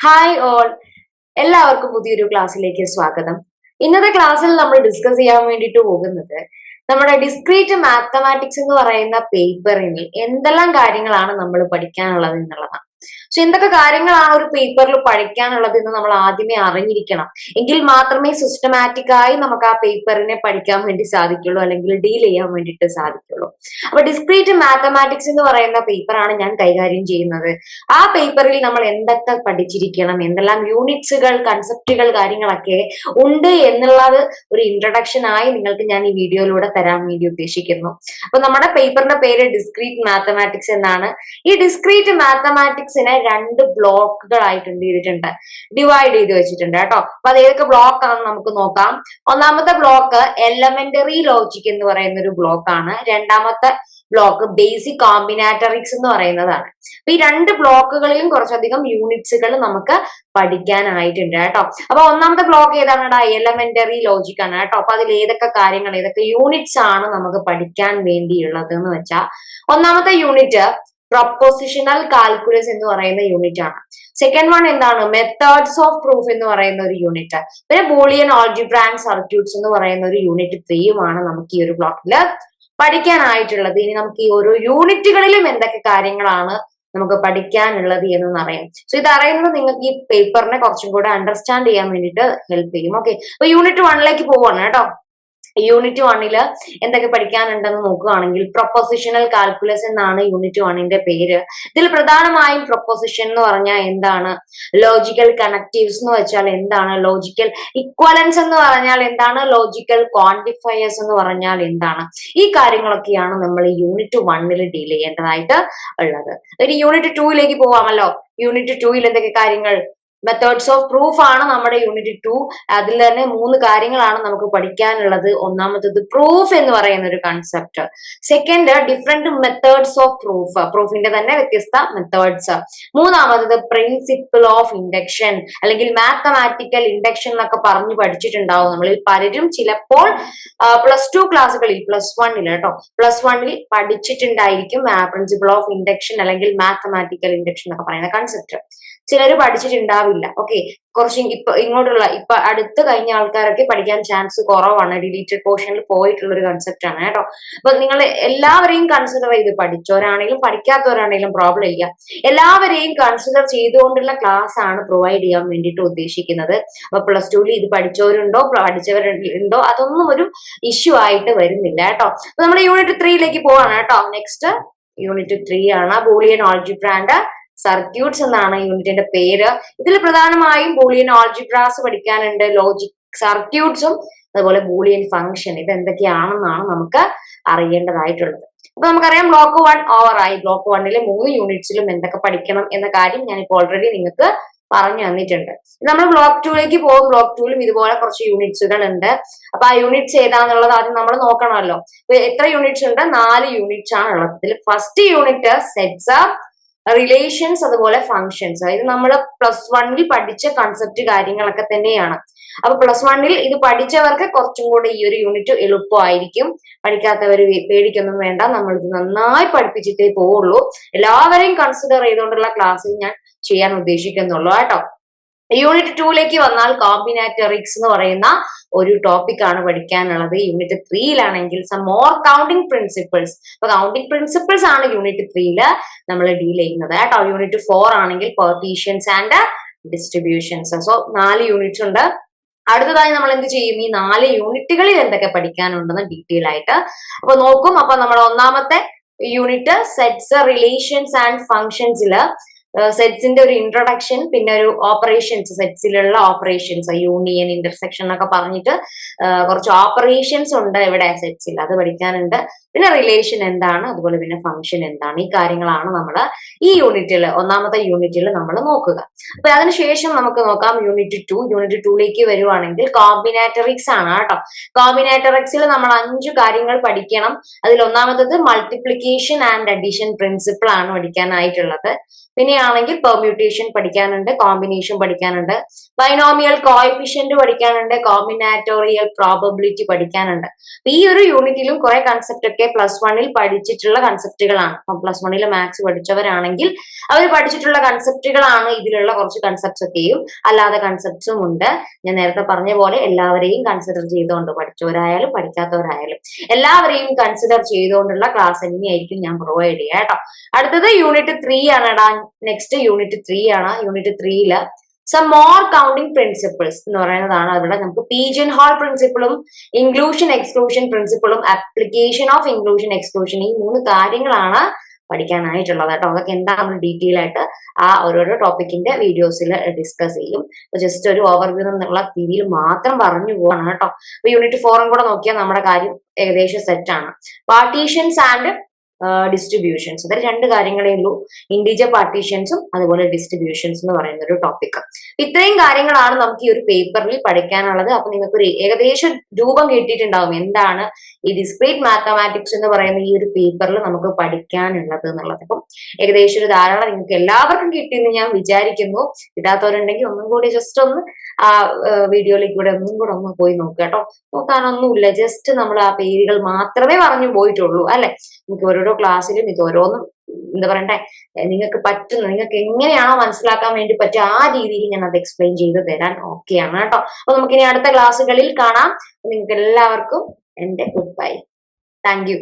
Hi all എല്ലാവർക്കും പുതിയൊരു ക്ലാസ്സിലേക്ക് സ്വാഗതം. ഇന്നത്തെ ക്ലാസ്സിൽ നമ്മൾ ഡിസ്കസ് ചെയ്യാൻ വേണ്ടിയിട്ട് പോകുന്നത് നമ്മുടെ ഡിസ്ക്രീറ്റ് മാത്തമാറ്റിക്സ് എന്ന് പറയുന്ന പേപ്പറിൽ എന്തെല്ലാം കാര്യങ്ങളാണ് നമ്മൾ പഠിക്കാനുള്ളത് എന്നുള്ളതാണ്. സോ എന്തൊക്കെ കാര്യങ്ങൾ ആ ഒരു പേപ്പറിൽ പഠിക്കാനുള്ളത് എന്ന് നമ്മൾ ആദ്യമേ അറിഞ്ഞിരിക്കണം. എങ്കിൽ മാത്രമേ സിസ്റ്റമാറ്റിക് ആയി നമുക്ക് ആ പേപ്പറിനെ പഠിക്കാൻ വേണ്ടി സാധിക്കുള്ളൂ അല്ലെങ്കിൽ ഡീൽ ചെയ്യാൻ വേണ്ടിയിട്ട് സാധിക്കുള്ളൂ. അപ്പൊ ഡിസ്ക്രീറ്റ് മാത്തമാറ്റിക്സ് എന്ന് പറയുന്ന പേപ്പറാണ് ഞാൻ കൈകാര്യം ചെയ്യുന്നത്. ആ പേപ്പറിൽ നമ്മൾ എന്തൊക്കെ പഠിച്ചിരിക്കണം എന്തെല്ലാം യൂണിറ്റ്സുകൾ കൺസെപ്റ്റുകൾ കാര്യങ്ങളൊക്കെ ഉണ്ട് എന്നുള്ളത് ഒരു ഇൻട്രഡക്ഷൻ ആയി നിങ്ങൾക്ക് ഞാൻ ഈ വീഡിയോയിലൂടെ തരാൻ വേണ്ടി ഉദ്ദേശിക്കുന്നു. അപ്പൊ നമ്മുടെ പേപ്പറിന്റെ പേര് ഡിസ്ക്രീറ്റ് മാത്തമാറ്റിക്സ് എന്നാണ്. ഈ ഡിസ്ക്രീറ്റ് മാത്തമാറ്റിക്സിനെ രണ്ട് ബ്ലോക്കുകളായിട്ട് എന്ത് ചെയ്തിട്ടുണ്ട്. ഡിവൈഡ് ചെയ്ത് വെച്ചിട്ടുണ്ട് കേട്ടോ. അപ്പൊ അത് ഏതൊക്കെ ബ്ലോക്ക് ആണെന്ന് നമുക്ക് നോക്കാം. ഒന്നാമത്തെ ബ്ലോക്ക് എലമെന്ററി ലോജിക് എന്ന് പറയുന്ന ഒരു ബ്ലോക്കാണ്. രണ്ടാമത്തെ ബ്ലോക്ക് ബേസിക് കോമ്പിനാറ്ററിക്സ് എന്ന് പറയുന്നതാണ്. അപ്പൊ ഈ രണ്ട് ബ്ലോക്കുകളിലും കുറച്ചധികം യൂണിറ്റ്സുകൾ നമുക്ക് പഠിക്കാനായിട്ടുണ്ട് കേട്ടോ. അപ്പൊ ഒന്നാമത്തെ ബ്ലോക്ക് ഏതാണ് എലമെന്ററി ലോജിക് ആണ് കേട്ടോ. അപ്പൊ അതിൽ ഏതൊക്കെ കാര്യങ്ങൾ ഏതൊക്കെ യൂണിറ്റ്സ് ആണ് നമുക്ക് പഠിക്കാൻ വേണ്ടിയുള്ളത് എന്ന് വെച്ചാൽ ഒന്നാമത്തെ യൂണിറ്റ് പ്രൊപ്പോസിഷണൽ കാൽക്കുലസ് എന്ന് പറയുന്ന യൂണിറ്റ് ആണ്. സെക്കൻഡ് വൺ എന്താണ്? മെത്തേഡ്സ് ഓഫ് പ്രൂഫ് എന്ന് പറയുന്ന ഒരു യൂണിറ്റ് പിന്നെ ബോളിയൻ ഓൾജിബ്ര ആൻഡ് സർക്യൂട്ട്സ് എന്ന് പറയുന്ന ഒരു യൂണിറ്റ് ത്രീയുമാണ് നമുക്ക് ഈ ഒരു ബ്ലോക്കിൽ പഠിക്കാനായിട്ടുള്ളത്. ഇനി നമുക്ക് ഈ ഓരോ യൂണിറ്റുകളിലും എന്തൊക്കെ കാര്യങ്ങളാണ് നമുക്ക് പഠിക്കാനുള്ളത് എന്ന് അറിയാം. സോ ഇത് അറിയുന്നത് നിങ്ങൾക്ക് ഈ പേപ്പറിനെ കുറച്ചും കൂടെ അണ്ടർസ്റ്റാൻഡ് ചെയ്യാൻ വേണ്ടിയിട്ട് ഹെൽപ്പ് ചെയ്യും. ഓക്കെ അപ്പൊ യൂണിറ്റ് വണ്ണിലേക്ക് പോവാണ് കേട്ടോ. യൂണിറ്റ് വണ്ണിൽ എന്തൊക്കെ പഠിക്കാനുണ്ടെന്ന് നോക്കുകയാണെങ്കിൽ പ്രൊപ്പോസിഷണൽ കാൽക്കുലസ് എന്നാണ് യൂണിറ്റ് വണ്ണിന്റെ പേര്. ഇതിൽ പ്രധാനമായും പ്രൊപ്പോസിഷൻ എന്ന് പറഞ്ഞാൽ എന്താണ്? ലോജിക്കൽ കണക്റ്റീവ്സ് എന്ന് വെച്ചാൽ എന്താണ്? ലോജിക്കൽ ഇക്വലൻസ് എന്ന് പറഞ്ഞാൽ എന്താണ്? ലോജിക്കൽ ക്വാണ്ടിഫയേഴ്സ് എന്ന് പറഞ്ഞാൽ എന്താണ്? ഈ കാര്യങ്ങളൊക്കെയാണ് നമ്മൾ യൂണിറ്റ് വണ്ണിൽ ഡീൽ ചെയ്യേണ്ടതായിട്ട് ഉള്ളത്. ഇനി യൂണിറ്റ് ടൂയിലേക്ക് പോവാമല്ലോ. യൂണിറ്റ് ടൂയിൽ എന്തൊക്കെ കാര്യങ്ങൾ? മെത്തേഡ്സ് ഓഫ് പ്രൂഫ് ആണ് നമ്മുടെ യൂണിറ്റ് ടു അതിൽ തന്നെ മൂന്ന് കാര്യങ്ങളാണ് നമുക്ക് പഠിക്കാനുള്ളത്. ഒന്നാമത്തത് പ്രൂഫ് എന്ന് പറയുന്ന ഒരു concept second different methods of proof പ്രൂഫിന്റെ തന്നെ വ്യത്യസ്ത മെത്തേഡ്സ് മൂന്നാമത്തത് പ്രിൻസിപ്പിൾ ഓഫ് ഇൻഡക്ഷൻ അല്ലെങ്കിൽ മാത്തമാറ്റിക്കൽ ഇൻഡക്ഷൻ എന്നൊക്കെ പറഞ്ഞു പഠിച്ചിട്ടുണ്ടാവും. നമ്മളിൽ പലരും ചിലപ്പോൾ പ്ലസ് ടു ക്ലാസ്സുകളിൽ പ്ലസ് വണ്ണിൽ കേട്ടോ. പ്ലസ് വണ്ണിൽ പഠിച്ചിട്ടുണ്ടായിരിക്കും പ്രിൻസിപ്പിൾ ഓഫ് ഇൻഡക്ഷൻ അല്ലെങ്കിൽ മാത്തമാറ്റിക്കൽ ഇൻഡക്ഷൻ എന്നൊക്കെ പറയുന്ന കൺസെപ്റ്റ് ചിലർ പഠിച്ചിട്ടുണ്ടാവില്ല. ഓക്കെ കുറച്ച് ഇപ്പൊ ഇങ്ങോട്ടുള്ള ഇപ്പൊ അടുത്ത് കഴിഞ്ഞ ആൾക്കാരൊക്കെ പഠിക്കാൻ ചാൻസ് കുറവാണ്. ഡിലീറ്റഡ് പോർഷനിൽ പോയിട്ടുള്ള ഒരു കൺസെപ്റ്റ് ആണ് കേട്ടോ. അപ്പൊ നിങ്ങൾ എല്ലാവരെയും കൺസിഡർ ചെയ്ത് പഠിച്ചവരാണെങ്കിലും പഠിക്കാത്തവരാണെങ്കിലും പ്രോബ്ലം ഇല്ല. എല്ലാവരെയും കൺസിഡർ ചെയ്തുകൊണ്ടുള്ള ക്ലാസ് ആണ് പ്രൊവൈഡ് ചെയ്യാൻ വേണ്ടിയിട്ട് ഉദ്ദേശിക്കുന്നത്. അപ്പൊ പ്ലസ് ടുവിൽ ഇത് പഠിച്ചവരുണ്ടോ? പഠിച്ചവരുണ്ടോ? അതൊന്നും ഒരു ഇഷ്യൂ ആയിട്ട് വരുന്നില്ല കേട്ടോ. അപ്പൊ നമ്മുടെ യൂണിറ്റ് ത്രീയിലേക്ക് പോവാണ് കേട്ടോ. നെക്സ്റ്റ് യൂണിറ്റ് ത്രീ ആണ്. ബൂളിയൻ ഓൾജിബ്രാൻഡ് സർക്യൂട്ട്സ് എന്നാണ് യൂണിറ്റിന്റെ പേര്. ഇതിൽ പ്രധാനമായും ബൂളിയൻ ഓൾജിബ്രാസ് പഠിക്കാനുണ്ട് ലോജിക് സർക്യൂട്ട്സും അതുപോലെ ബൂളിയൻ ഫംഗ്ഷൻ ഇത് എന്തൊക്കെയാണെന്നാണ് നമുക്ക് അറിയേണ്ടതായിട്ടുള്ളത്. അപ്പൊ നമുക്കറിയാം ബ്ലോക്ക് വൺ ഓവർ ആയി. ബ്ലോക്ക് വണ്ണിലെ മൂന്ന് യൂണിറ്റ്സിലും എന്തൊക്കെ പഠിക്കണം എന്ന കാര്യം ഞാൻ ഞാനിപ്പോൾ ഓൾറെഡി നിങ്ങൾക്ക് പറഞ്ഞു തന്നിട്ടുണ്ട്. നമ്മൾ ബ്ലോക്ക് ടൂയിലേക്ക് പോകും. ബ്ലോക്ക് ടൂലും ഇതുപോലെ കുറച്ച് യൂണിറ്റ്സുകൾ ഉണ്ട്. അപ്പൊ ആ യൂണിറ്റ്സ് ഏതാന്നുള്ളത് ആദ്യം നമ്മൾ നോക്കണമല്ലോ. എത്ര യൂണിറ്റ്സ് ഉണ്ട്? നാല് യൂണിറ്റ്സ് ആണ് ഉള്ളത് ഇതിൽ ഫസ്റ്റ് യൂണിറ്റ് സെറ്റ്സ് റിലേഷൻസ് അതുപോലെ ഫങ്ഷൻസ് അതായത് നമ്മൾ പ്ലസ് വണ്ണിൽ പഠിച്ച കൺസെപ്റ്റ് കാര്യങ്ങളൊക്കെ തന്നെയാണ്. അപ്പൊ പ്ലസ് വണ്ണിൽ ഇത് പഠിച്ചവർക്ക് കുറച്ചും കൂടെ ഈ ഒരു യൂണിറ്റ് എളുപ്പമായിരിക്കും. പഠിക്കാത്തവർ പേടിക്കൊന്നും വേണ്ട. നമ്മൾ ഇത് നന്നായി പഠിപ്പിച്ചിട്ടേ പോവുള്ളൂ. എല്ലാവരെയും കൺസിഡർ ചെയ്തുകൊണ്ടുള്ള ക്ലാസ്സിൽ ഞാൻ ചെയ്യാൻ ഉദ്ദേശിക്കുന്നുള്ളൂ. കേട്ടോ. യൂണിറ്റ് ടൂലേക്ക് വന്നാൽ കോമ്പിനാറ്ററിക്സ് എന്ന് പറയുന്ന ഒരു ടോപ്പിക് ആണ് പഠിക്കാനുള്ളത്. യൂണിറ്റ് ത്രീയിലാണെങ്കിൽ സം മോർ കൗണ്ടിങ് പ്രിൻസിപ്പിൾസ് അപ്പൊ കൗണ്ടിങ് പ്രിൻസിപ്പിൾസ് ആണ് യൂണിറ്റ് ത്രീയിൽ നമ്മൾ ഡീൽ ചെയ്യുന്നത്. കേട്ടോ? യൂണിറ്റ് ഫോർ ആണെങ്കിൽ പെർട്ടീഷ്യൻസ് ആൻഡ് ഡിസ്ട്രിബ്യൂഷൻസ് സോ നാല് യൂണിറ്റ്സ് ഉണ്ട്. അടുത്തതായി നമ്മൾ എന്ത് ചെയ്യും? ഈ നാല് യൂണിറ്റുകളിൽ എന്തൊക്കെ പഠിക്കാനുണ്ടെന്ന് ഡീറ്റെയിൽ ആയിട്ട്. അപ്പൊ നോക്കും. അപ്പൊ നമ്മൾ ഒന്നാമത്തെ യൂണിറ്റ് സെറ്റ്സ് റിലേഷൻസ് ആൻഡ് ഫങ്ഷൻസിൽ സെറ്റ്സിന്റെ ഒരു ഇൻട്രൊഡക്ഷൻ പിന്നെ ഒരു ഓപ്പറേഷൻസ് സെറ്റ്സിലുള്ള ഓപ്പറേഷൻസ് യൂണിയൻ ഇന്റർസെക്ഷൻ എന്നൊക്കെ പറഞ്ഞിട്ട് കുറച്ച് ഓപ്പറേഷൻസ് ഉണ്ട് ഇവിടെ സെറ്റ്സിൽ അത് പഠിക്കാനുണ്ട്. പിന്നെ റിലേഷൻ എന്താണ്? അതുപോലെ പിന്നെ ഫംഗ്ഷൻ എന്താണ്? ഈ കാര്യങ്ങളാണ് നമ്മൾ ഈ യൂണിറ്റിൽ ഒന്നാമത്തെ യൂണിറ്റിൽ നമ്മൾ നോക്കുക. അപ്പൊ അതിനുശേഷം നമുക്ക് നോക്കാം യൂണിറ്റ് ടു യൂണിറ്റ് ടൂലേക്ക് വരുവാണെങ്കിൽ കോമ്പിനാറ്ററിക്സ് ആണ് കേട്ടോ. കോമ്പിനാറ്ററിക്സിൽ നമ്മൾ അഞ്ചു കാര്യങ്ങൾ പഠിക്കണം. അതിൽ ഒന്നാമത്തത് മൾട്ടിപ്ലിക്കേഷൻ ആൻഡ് അഡീഷൻ പ്രിൻസിപ്പിൾ ആണ് പഠിക്കാനായിട്ടുള്ളത്. പിന്നെയാണെങ്കിൽ പെർമ്യൂട്ടേഷൻ പഠിക്കാനുണ്ട് കോമ്പിനേഷൻ പഠിക്കാനുണ്ട് ബൈനോമിയൽ കോഎഫിഷ്യന്റ് പഠിക്കാനുണ്ട് കോമ്പിനാറ്റോറിയൽ പ്രോബബിലിറ്റി പഠിക്കാനുണ്ട്. ഈ ഒരു യൂണിറ്റിലും കുറെ കൺസെപ്റ്റ് ഒക്കെ പ്ലസ് വണ്ണിൽ പഠിച്ചിട്ടുള്ള കൺസെപ്റ്റുകളാണ് അപ്പം പ്ലസ് വണ്ണിൽ മാത്സ് പഠിച്ചവരാണെങ്കിൽ അവർ പഠിച്ചിട്ടുള്ള കൺസെപ്റ്റുകളാണ് ഇതിലുള്ള കുറച്ച് കൺസെപ്റ്റ്സ് ഒക്കെയും അല്ലാതെ കൺസെപ്റ്റ്സും ഉണ്ട്. ഞാൻ നേരത്തെ പറഞ്ഞ പോലെ എല്ലാവരെയും കൺസിഡർ ചെയ്തുകൊണ്ട് പഠിച്ചവരായാലും പഠിക്കാത്തവരായാലും എല്ലാവരെയും കൺസിഡർ ചെയ്തുകൊണ്ടുള്ള ക്ലാസ് തന്നെയായിരിക്കും ഞാൻ പ്രൊവൈഡ് ചെയ്യാം കേട്ടോ. അടുത്തത് യൂണിറ്റ് ത്രീ ആണ് നെക്സ്റ്റ് യൂണിറ്റ് ത്രീ ആണ്. യൂണിറ്റ് ത്രീയിൽ സം മോർ കൗണ്ടിങ് പ്രിൻസിപ്പിൾസ് എന്ന് പറയുന്നതാണ് അവിടെ നമുക്ക് പീജൻ ഹാൾ പ്രിൻസിപ്പിളും ഇൻക്ലൂഷൻ എക്സ്ക്ലൂഷൻ പ്രിൻസിപ്പിളും അപ്ലിക്കേഷൻ ഓഫ് ഇൻക്ലൂഷൻ എക്സ്ക്ലൂഷൻ ഈ മൂന്ന് കാര്യങ്ങളാണ് പഠിക്കാനായിട്ടുള്ളത് കേട്ടോ. അതൊക്കെ എന്താ ഡീറ്റെയിൽ ആയിട്ട് ആ ഓരോരോ ടോപ്പിക്കിന്റെ വീഡിയോസിൽ ഡിസ്കസ് ചെയ്യും. ജസ്റ്റ് ഒരു ഓവർവ്യൂ എന്നുള്ള രീതിയിൽ മാത്രം പറഞ്ഞു പോവാണ് കേട്ടോ. അപ്പൊ യൂണിറ്റ് ഫോറും കൂടെ നോക്കിയാൽ നമ്മുടെ കാര്യം ഏകദേശം സെറ്റ് ആണ്. പാർട്ടീഷൻസ് ആൻഡ് ഡിസ്ട്രിബ്യൂഷൻസ് അതായത് രണ്ട് കാര്യങ്ങളേ ഉള്ളൂ. ഇൻഡിജർ പാർട്ടീഷൻസും അതുപോലെ ഡിസ്ട്രിബ്യൂഷൻസ് എന്ന് പറയുന്ന ഒരു ടോപ്പിക് ഇത്രയും കാര്യങ്ങളാണ് നമുക്ക് ഈ ഒരു പേപ്പറിൽ പഠിക്കാനുള്ളത്. അപ്പൊ നിങ്ങൾക്ക് ഒരു ഏകദേശം രൂപം കിട്ടിയിട്ടുണ്ടാവും എന്താണ് ഈ ഡിസ്ക്രീറ്റ് മാത്തമാറ്റിക്സ് എന്ന് പറയുന്ന ഈ ഒരു പേപ്പറിൽ നമുക്ക് പഠിക്കാനുള്ളത് എന്നുള്ളത്. അപ്പം ഏകദേശം ഒരു ധാരാളം നിങ്ങൾക്ക് എല്ലാവർക്കും കിട്ടിയെന്ന് ഞാൻ വിചാരിക്കുന്നു. കിട്ടാത്തവരുണ്ടെങ്കിൽ ഒന്നും കൂടി ജസ്റ്റ് ഒന്ന് ആ വീഡിയോയിലേക്ക് കൂടെ ഒന്നും കൂടെ ഒന്ന് പോയി നോക്കുക കേട്ടോ. നോക്കാനൊന്നുമില്ല. ജസ്റ്റ് നമ്മൾ ആ പേരുകൾ മാത്രമേ പറഞ്ഞു പോയിട്ടുള്ളൂ അല്ലെ? നമുക്ക് ഓരോരോ ക്ലാസ്സിലും ഇത് ഓരോന്നും എന്താ പറയണ്ടേ? നിങ്ങൾക്ക് പറ്റുന്ന നിങ്ങൾക്ക് എങ്ങനെയാണോ മനസ്സിലാക്കാൻ വേണ്ടി പറ്റുക ആ രീതിയിൽ ഞാൻ അത് എക്സ്പ്ലെയിൻ ചെയ്ത് തരാൻ ഓക്കെയാണ് കേട്ടോ. അപ്പൊ നമുക്ക് ഇനി അടുത്ത ക്ലാസ്സുകളിൽ കാണാം. നിങ്ങൾക്ക് എല്ലാവർക്കും എന്റെ ഗുഡ് ബൈ താങ്ക്